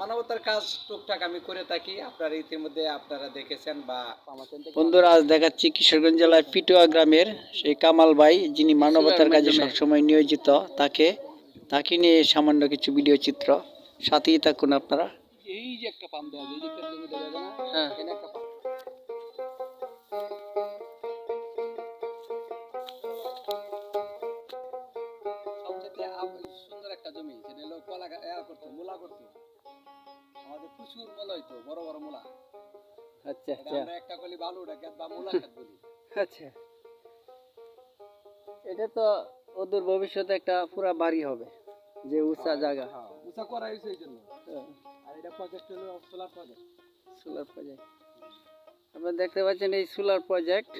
মানবতার কাজ টুকটাক আমি করে থাকি। আপনারা ইতিমধ্যে আপনারা দেখেছেন বা বন্ধুরা আজ দেখাচ্ছি কিশোরগঞ্জ জেলার পিটুয়া গ্রামের সেই কামাল ভাই যিনি মানবতার কাজে সবসময় নিয়োজিত তাকে তাকে নিয়ে সামান্য কিছু ভিডিও চিত্র। সাথেই থাকুন আপনারা। এই যে একটা পাম্প দেওয়া এই যে একটা জমি দেওয়া যায় হ্যাঁ। একটা সবচেয়ে সুন্দর একটা জমি সেটা হলো কলা করতো মূলা করতো। আমাদের প্রচুর মূলা হইতো বড় বড় মূলা। আচ্ছা এটা আমরা একটা কলি বালু খেত বা মূলা খেত বলি। আচ্ছা। এটা তো ওদের ভবিষ্যতে একটা পুরা বাড়ি হবে যে উঁচা জায়গা। হ্যাঁ উঁচা করা হয়েছে এই জন্য। আর এটা প্রজেক্ট হলো সোলার প্রজেক্ট সোলার প্রজেক্ট আপনারা দেখতে পাচ্ছেন এই সোলার প্রজেক্ট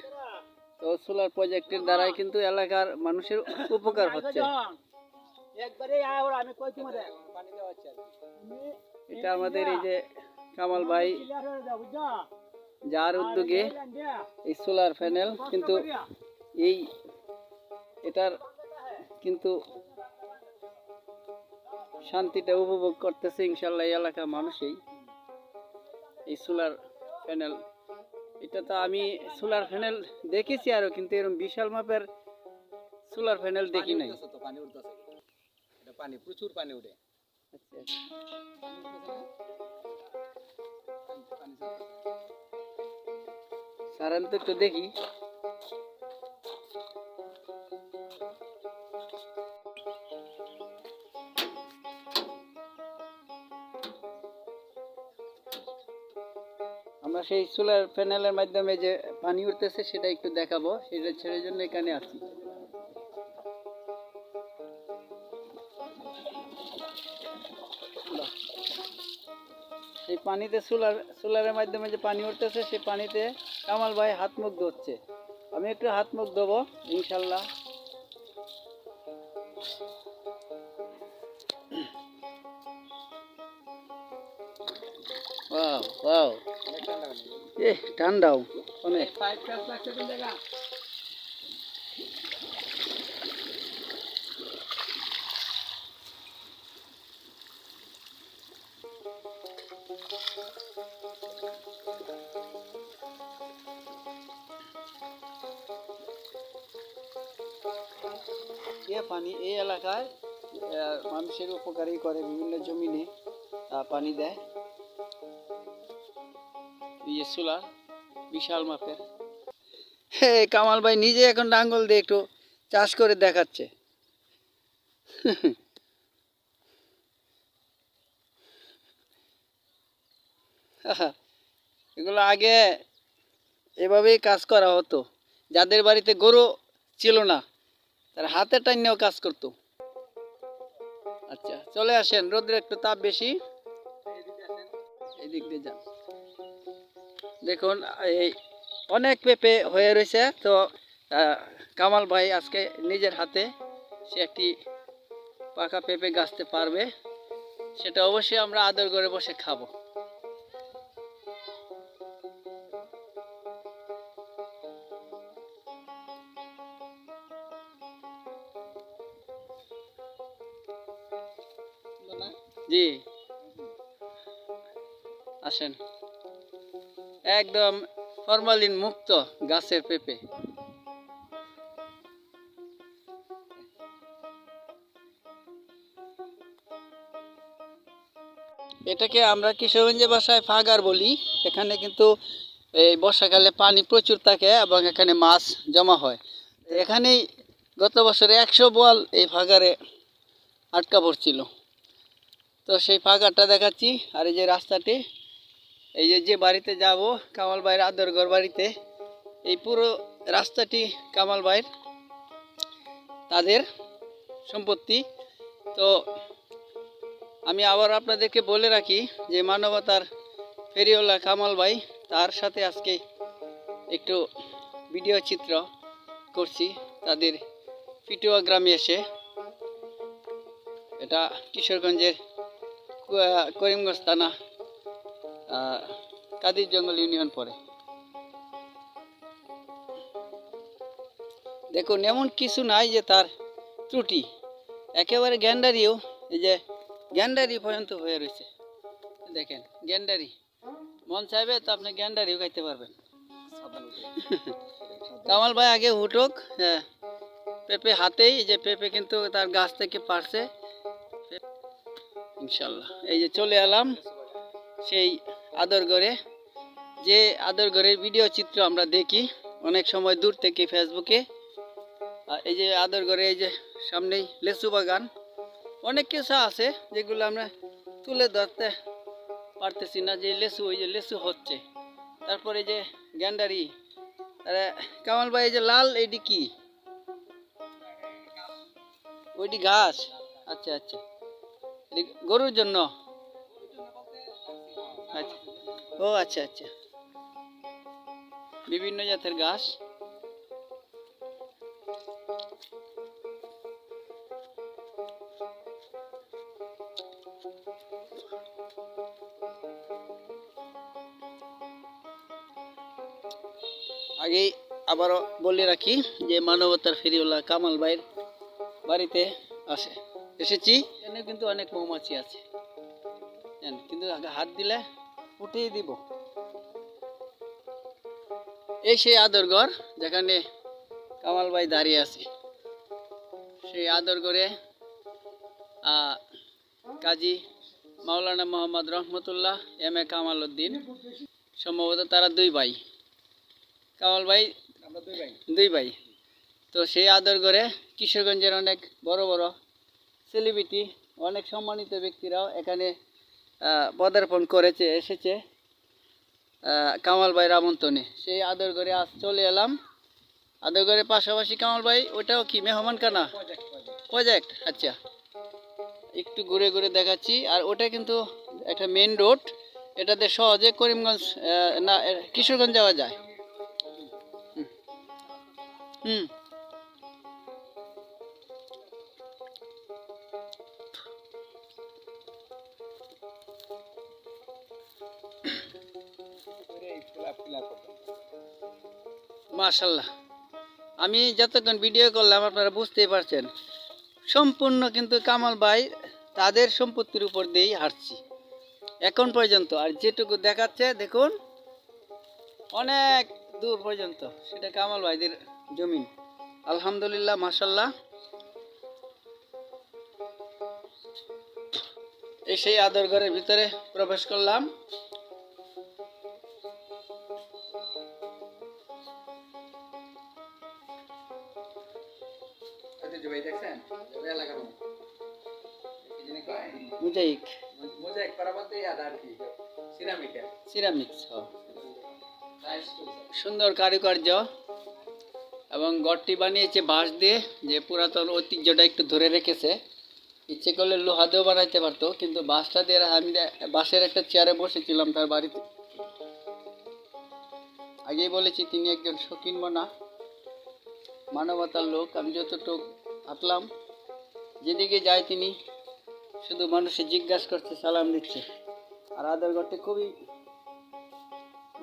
তো সোলার প্রজেক্টের দ্বারাই কিন্তু এলাকার মানুষের উপকার হচ্ছে। একবারে আর আমি কই তোমারে পানি দেওয়া হচ্ছে এটা আমাদের এই যে কামাল ভাই যার উদ্যোগে এই সোলার প্যানেল কিন্তু এই এটার কিন্তু শান্তিটা উপভোগ করতেছে ইনশাল্লাহ এই এলাকার মানুষই। এই সোলার প্যানেল এটা তো আমি সোলার প্যানেল দেখেছি আরও কিন্তু এরকম বিশাল মাপের সোলার প্যানেল দেখি নাই। পানি প্রচুর পানি উঠে আচ্ছা। সারান তো একটু দেখি। আমরা সেই সোলার প্যানেলের মাধ্যমে যে পানি উঠতেছে সেটা একটু দেখাবো সেটা ছেড়ে জন্য এখানে আছি। সেই পানিতে সোলার সোলারের মাধ্যমে যে পানি উঠতেছে সেই পানিতে কামাল ভাই হাত মুখ ধরছে আমি একটু হাত মুখ দেবো ইনশাল্লাহ। ঠান্ডাও। অনেক পাইপ কাজ লাগছে কোন জায়গা পানি এই এলাকায় মানুষের উপকারই করে বিভিন্ন জমিনে পানি দেয়। এই যে সোলার বিশাল মাপের। হে, কামাল ভাই নিজে এখন ডাঙ্গল দিয়ে একটু চাষ করে দেখাচ্ছে। এগুলো আগে এভাবেই কাজ করা হতো। যাদের বাড়িতে গরু ছিল না, তার হাতে টাইনেও কাজ করতো। আচ্ছা চলে আসেন, রোদের একটু তাপ বেশি। এদিক দিয়ে যান। দেখুন, এই অনেক পেঁপে হয়ে রয়েছে, তো কামাল ভাই আজকে নিজের হাতে সে একটি পাকা পেঁপে গাছতে পারবে, সেটা অবশ্যই আমরা আদর করে বসে খাব। জি। আসেন। একদম ফরমালিন মুক্ত গাছের পেঁপে। এটাকে আমরা কিশোরগঞ্জের ভাষায় ফাগার বলি। এখানে কিন্তু এই বর্ষাকালে পানি প্রচুর থাকে এবং এখানে মাছ জমা হয়। এখানেই গত বছরে একশো বল এই ফাগারে আটকা পড়ছিল। তো সেই ফাঁকাটা দেখাচ্ছি, আর এই যে রাস্তাটি, এই যে যে বাড়িতে যাব, কামাল ভাইয়ের আদরগড় বাড়িতে, এই পুরো রাস্তাটি কামাল ভাইয়ের, তাদের সম্পত্তি। তো আমি আবার আপনাদেরকে বলে রাখি যে মানবতার ফেরিওয়ালা কামাল ভাই তার সাথে আজকে একটু ভিডিও চিত্র করছি, তাদের পিটুয়া গ্রামে এসে। এটা কিশোরগঞ্জের করিমগঞ্জ থানা কাদির জঙ্গল ইউনিয়ন পড়ে। দেখুন এমন কিছু নাই যে তার ত্রুটি। একেবারে গ্যান্ডারিও এই যে গ্যান্ডারি পর্যন্ত হয়ে রয়েছে। দেখেন গ্যান্ডারি। মন চাইবে তো আপনি গ্যান্ডারিও খাইতে পারবেন। কামাল ভাই আগে উঠুক হ্যাঁ পেঁপে হাতেই যে পেঁপে কিন্তু তার গাছ থেকে পারছে। ইনশাল্লাহ। এই যে চলে এলাম সেই আদর ঘরে। যে আদর ঘরের ভিডিও চিত্র আমরা দেখি অনেক সময় দূর থেকে ফেসবুকে। এই যে আদর ঘরে এই যে সামনেই লেচু বাগান। অনেক কিছু আছে যেগুলো আমরা তুলে ধরতে পারতেছি না যে লেচু, ওই যে লেচু হচ্ছে। তারপরে যে গ্যান্ডারি। কামাল ভাই, এই যে লাল এটি কি? ওইটি ঘাস। আচ্ছা আচ্ছা। গরুর জন্য? আচ্ছা। ও আচ্ছা আচ্ছা। বিভিন্ন জাতের ঘাস। আগেই আবারও বলে রাখি যে মানবতার ফেরিওয়ালা কামাল ভাইয়ের বাড়িতে আসে। এসেছি। এখানে কিন্তু অনেক মৌমাছি আছে। কিন্তু হাত দিলে উঠিয়ে দিব। এই সেই আদরগড় যেখানে কামাল ভাই দাঁড়িয়ে আছে। সেই আদরগড়ে কাজী মাওলানা মোহাম্মদ রহমতুল্লাহ এম এ কামাল উদ্দিন সম্ভবত তারা দুই ভাই। কামাল ভাই দুই ভাই। তো সেই আদর কিশোরগঞ্জের অনেক বড় বড় সেলিব্রিটি অনেক সম্মানিত ব্যক্তিরাও এখানে পদার্পণ করেছে, এসেছে কামাল ভাইয়ের আমন্ত্রণে। সেই আদর করে আজ চলে এলাম। আদর করে পাশাপাশি কামাল ভাই, ওটাও কি, মেহমান কানা? প্রজেক্ট আচ্ছা। একটু ঘুরে ঘুরে দেখাচ্ছি। আর ওটা কিন্তু একটা মেন রোড এটাতে সহজে করিমগঞ্জ না কিশোরগঞ্জ যাওয়া যায়। হুম। মাশাল্লাহ আমি যতক্ষণ ভিডিও করলাম, আপনারা বুঝতেই পারছেন। সম্পূর্ণ কিন্তু কামাল ভাই তাদের সম্পত্তির উপর দিয়েই হাঁটছি। এখন পর্যন্ত, আর যেটুকু দেখাচ্ছে, দেখুন, অনেক দূর পর্যন্ত সেটা কামাল ভাইদের জমিন। আলহামদুলিল্লাহ মাশাল্লাহ এই সেই আদর ঘরের ভিতরে প্রবেশ করলাম। ভাই দেখছেন? এলাকার কি জানি কয়? মুজাইক। মোজাইক করা আদা আর কি? সিরামিকের সিরামিক্স সুন্দর কারুকার্য। এবং গড়টি বানিয়েছে বাঁশ দিয়ে যে পুরাতন ঐতিহ্যটা একটু ধরে রেখেছে। ইচ্ছে করলে লোহা দিয়েও বানাইতে পারতো কিন্তু বাঁশটা দিয়ে আমি বাঁশের একটা চেয়ারে বসেছিলাম তার বাড়িতে। আগেই বলেছি তিনি একজন শৌখিন মনা মানবতার লোক। আমি যতটুকু হাঁটলাম যেদিকে যায় তিনি, শুধু মানুষে জিজ্ঞাসা করছে, সালাম দিচ্ছে। আর আদার ঘরটি খুবই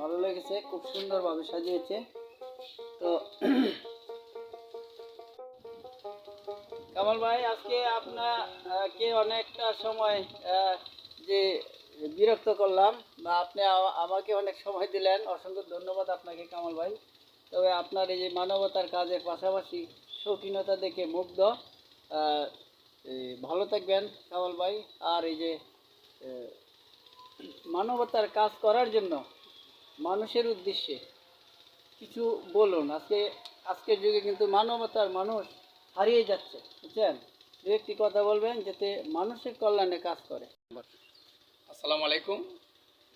ভালো লেগেছে, খুব সুন্দরভাবে সাজিয়েছে। তো কামাল ভাই, আজকে আপনাকে অনেকটা সময় যে বিরক্ত করলাম বা আপনি আমাকে অনেক সময় দিলেন, অসংখ্য ধন্যবাদ আপনাকে কামাল ভাই। তবে আপনার এই যে মানবতার কাজের পাশাপাশি শৌখিনতা দেখে মুগ্ধ। ভালো থাকবেন কামাল ভাই। আর এই যে মানবতার কাজ করার জন্য মানুষের উদ্দেশ্যে কিছু বলুন। আজকে, আজকের যুগে কিন্তু মানবতার মানুষ হারিয়ে যাচ্ছে, বুঝছেন? দু একটি কথা বলবেন যাতে মানুষের কল্যাণে কাজ করে। আসসালামু আলাইকুম।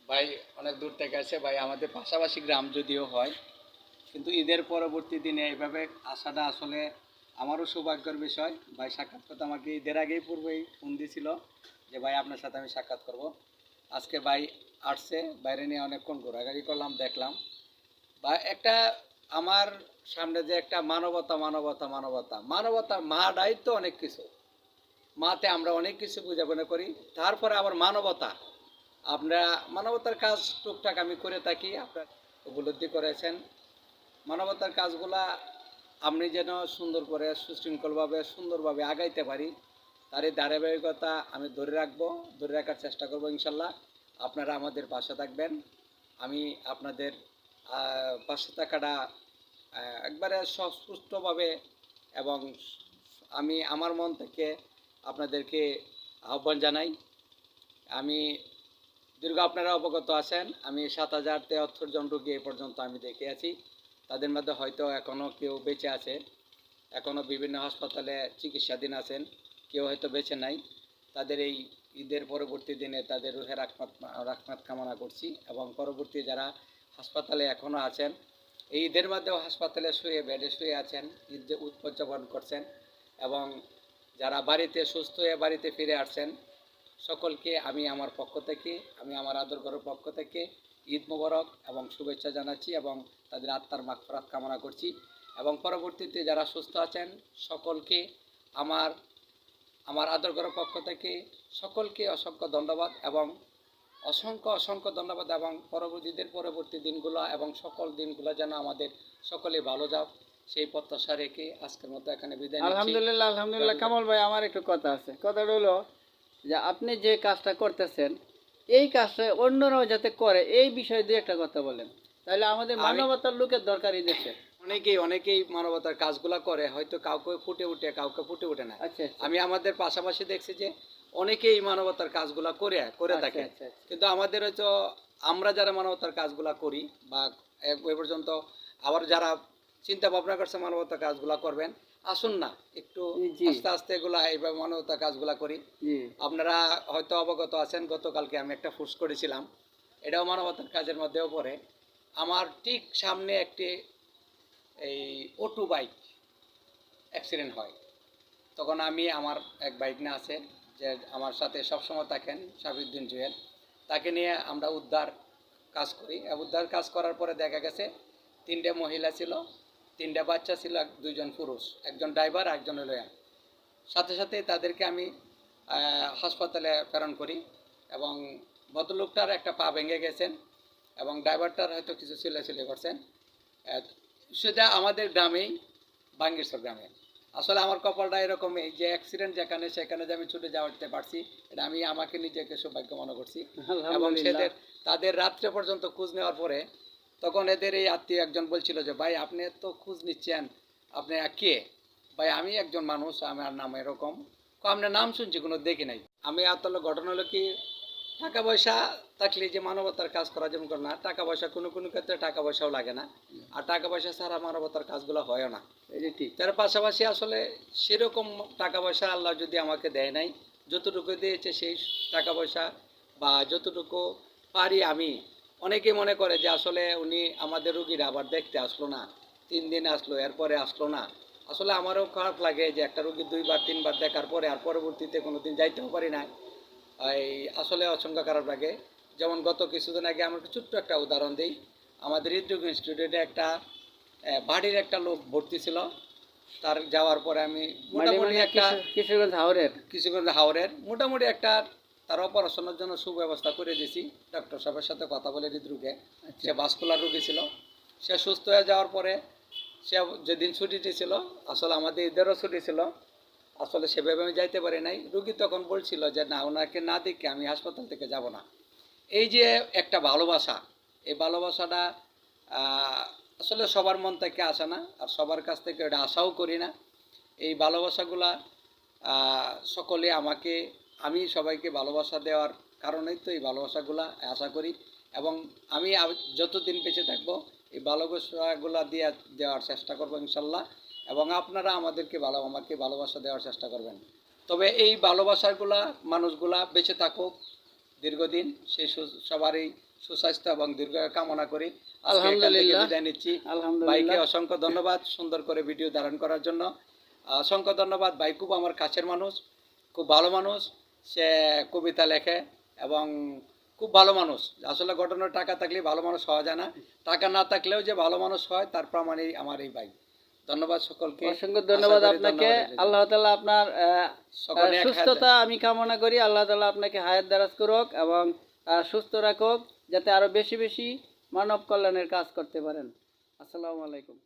ভাই অনেক দূর থেকে আসে। ভাই, আমাদের পাশাপাশি গ্রাম যদিও হয় কিন্তু ঈদের পরবর্তী দিনে এইভাবে আসাটা আসলে আমারও সৌভাগ্যের বিষয়। ভাই সাক্ষাৎ করতে আমাকে ঈদের আগেই পূর্বেই ফোন দিয়েছিল যে, ভাই, আপনার সাথে আমি সাক্ষাৎ করব। আজকে ভাই আসছে, বাইরে নিয়ে অনেকক্ষণ ঘোরাঘুরি করলাম, দেখলাম। বা একটা আমার সামনে যে একটা মানবতা মানবতা মানবতা মানবতা মা দায়িত্ব অনেক কিছু। মাতে আমরা অনেক কিছু পূজাপনা করি, তারপরে আবার মানবতা। আমরা মানবতার কাজ টুকটাক আমি করে থাকি, আপনার উপলব্ধি করেছেন। মানবতার কাজগুলা আপনি যেন সুন্দর করে, সুশৃঙ্খলভাবে, সুন্দরভাবে আগাইতে পারি তার এই ধারাবাহিকতা আমি ধরে রাখব, ধরে রাখার চেষ্টা করব ইনশাল্লাহ। আপনারা আমাদের পাশে থাকবেন। আমি আপনাদের পাশে থাকাটা একবারে সুষ্ঠুভাবে এবং আমি আমার মন থেকে আপনাদেরকে আহ্বান জানাই। আমি দীর্ঘ আপনারা অবগত আছেন। আমি সাত হাজার তেহাত্তর জন রোগী এ পর্যন্ত আমি দেখে আছি। তাদের মধ্যে হয়তো এখনও কেউ বেঁচে আছে। এখনও বিভিন্ন হাসপাতালে চিকিৎসাধীন আছেন। কেউ হয়তো বেঁচে নাই। তাদের এই ঈদের পরবর্তী দিনে তাদের রুহের রাখমাত রাখমাত কামনা করছি এবং পরবর্তী যারা হাসপাতালে এখনও আছেন, এই ঈদের মধ্যেও হাসপাতালে শুয়ে, বেডে শুয়ে আছেন, ঈদ উদযাপন করছেন এবং যারা বাড়িতে সুস্থ হয়ে বাড়িতে ফিরে আসছেন, সকলকে আমি আমার পক্ষ থেকে, আমি আমার আদর ঘরের পক্ষ থেকে ঈদ মোবারক এবং শুভেচ্ছা জানাচ্ছি এবং তাদের আত্মার মাগফরাত কামনা করছি। এবং পরবর্তীতে যারা সুস্থ আছেন, সকলকে আমার আমার আদর ঘরের পক্ষ থেকে সকলকে অসংখ্য ধন্যবাদ এবং অসংখ্য অসংখ্য ধন্যবাদ এবং পরবর্তীদের পরবর্তী দিনগুলো এবং সকল দিনগুলো যেন আমাদের সকলে ভালো যাক। সেই প্রত্যাশা রেখে আজকের মতো এখানে বিদায় আলহামদুলিল্লাহ আলহামদুলিল্লাহ কামাল ভাই? আমার একটু কথা আছে। কথাটা হলো যে আপনি যে কাজটা করতেছেন এই কাজটা অন্যরাও যাতে করে এই বিষয়ে দুই একটা কথা বলেন তাহলে আমাদের আমি- মানবতার লোকের দরকার এই দেশে অনেকেই অনেকেই মানবতার কাজগুলো করে হয়তো কাউকে ফুটে উঠে কাউকে ফুটে উঠে না আচ্ছা আচ্ছা। আমি আমাদের পাশাপাশি দেখছি যে অনেকেই মানবতার কাজগুলো করে করে আচ্ছা, থাকে আচ্ছা। কিন্তু আমাদের হয়তো আমরা যারা মানবতার কাজগুলো করি বা এ পর্যন্ত আবার যারা চিন্তা ভাবনা করছে মানবতার কাজগুলো করবেন। আসুন না একটু আস্তে আস্তে এগুলা এইভাবে মানবতার কাজগুলো করি। আপনারা হয়তো অবগত আছেন গতকালকে আমি একটা ফুস করেছিলাম। এটাও মানবতার কাজের মধ্যেও পড়ে। আমার ঠিক সামনে একটি এই অটো বাইক অ্যাক্সিডেন্ট হয়। তখন আমি আমার এক বাইক না আছে যে আমার সাথে সবসময় থাকেন সাবিউদ্দিন জুয়েল। তাকে নিয়ে আমরা উদ্ধার কাজ করি। উদ্ধার কাজ করার পরে দেখা গেছে তিনটে মহিলা ছিল। তিনটে বাচ্চা ছিল আর দুইজন পুরুষ একজন ড্রাইভার আর একজন লয়ার সাথে সাথে তাদেরকে আমি হাসপাতালে প্রেরণ করি এবং ভদ্রলোকটার একটা পা ভেঙে গেছেন এবং ড্রাইভারটার হয়তো কিছু ছিলে করছেন। সেটা আমাদের গ্রামেই বাঙ্গিরসর গ্রামে। আসলে আমার কপালটা এরকমই যে অ্যাক্সিডেন্ট যেখানে সেখানে যে আমি ছুটে যাওয়াতে পারছি এটা আমি আমাকে নিজেকে সৌভাগ্য মনে করছি। এবং সেদের তাদের রাত্রে পর্যন্ত খোঁজ নেওয়ার পরে তখন এদের এই আত্মীয় একজন বলছিল যে ভাই আপনি তো খোঁজ নিচ্ছেন। আপনি কে? ভাই আমি একজন মানুষ আমার নাম এরকম। আপনার নাম শুনছি কোনো দেখি নাই। আমি আসলে ঘটনা হলো কি টাকা পয়সা থাকলে যে মানবতার কাজ করা যেমন করে না টাকা পয়সা কোনো কোনো ক্ষেত্রে টাকা পয়সাও লাগে না। আর টাকা পয়সা ছাড়া মানবতার কাজগুলো হয় না। ঠিক। তার পাশাপাশি আসলে সেরকম টাকা পয়সা আল্লাহ যদি আমাকে দেয় নাই যতটুকু দিয়েছে সেই টাকা পয়সা বা যতটুকু পারি আমি অনেকে মনে করে যে আসলে উনি আমাদের রুগীরা আবার দেখতে আসলো না তিন দিন আসলো এরপরে আসলো না। আসলে আমারও খারাপ লাগে যে একটা রুগী দুইবার তিনবার দেখার পরে আর পরবর্তীতে কোনো দিন যাইতেও পারি না এই আসলে অসংখ্য খারাপ লাগে। যেমন গত কিছুদিন আগে আমার ছোট্ট একটা উদাহরণ দিই। আমাদের হৃদরোগ ইনস্টিটিউটে একটা বাড়ির একটা লোক ভর্তি ছিল। তার যাওয়ার পরে আমি মানে মোটামুটি মানে একটা কিশোর- কিশোরগঞ্জ হাওড়ের কিছুক্ষণ হাওড়ের মোটামুটি একটা তার অপারেশনের জন্য সুব্যবস্থা করে দিয়েছি। ডক্টর সাহেবের সাথে কথা বলে হৃদরোগে। আচ্ছা। সে ভাস্কুলার রোগী ছিল। সে সুস্থ হয়ে যাওয়ার পরে সে যেদিন ছুটিতে ছিল আসলে আমাদের ঈদেরও ছুটি ছিল। আসলে সেভাবে আমি যাইতে পারি নাই। রুগী তখন বলছিল যে না ওনাকে না দেখে আমি হাসপাতাল থেকে যাব না। এই যে একটা ভালোবাসা এই ভালোবাসাটা আসলে সবার মন থেকে আসে না আর সবার কাছ থেকে এটা আশাও করি না। এই ভালোবাসাগুলা সকলে আমাকে আমি সবাইকে ভালোবাসা দেওয়ার কারণেই তো এই ভালোবাসাগুলা আশা করি। এবং আমি যতদিন বেঁচে থাকব এই ভালোবাসাগুলা দিয়ে দেওয়ার চেষ্টা করব ইনশাল্লাহ। এবং আপনারা আমাদেরকে ভালো আমাকে ভালোবাসা দেওয়ার চেষ্টা করবেন। তবে এই ভালোবাসাগুলা মানুষগুলা বেঁচে থাকুক। দীর্ঘদিন সেই সবারই সুস্বাস্থ্য এবং দীর্ঘ কামনা করি। আলহামদুলিল্লাহ। বিদায় নিচ্ছি। ভাইকে অসংখ্য ধন্যবাদ সুন্দর করে ভিডিও ধারণ করার জন্য। অসংখ্য ধন্যবাদ। ভাই খুব আমার কাছের মানুষ খুব ভালো মানুষ। সে কবিতা লেখে এবং খুব ভালো মানুষ। আসলে ঘটনার টাকা থাকলে ভালো মানুষ হওয়া যায় না। টাকা না থাকলেও যে ভালো মানুষ হয় তার প্রমাণই আমার এই ভাই। ধন্যবাদ সকলকে। অসংখ্য ধন্যবাদ আপনাকে। আল্লাহ তালা আপনার সুস্থতা আমি কামনা করি। আল্লাহ তালা আপনাকে হায়াত দারাজ করুক এবং সুস্থ রাখুক যাতে আরও বেশি বেশি মানব কল্যাণের কাজ করতে পারেন। আসসালামু আলাইকুম।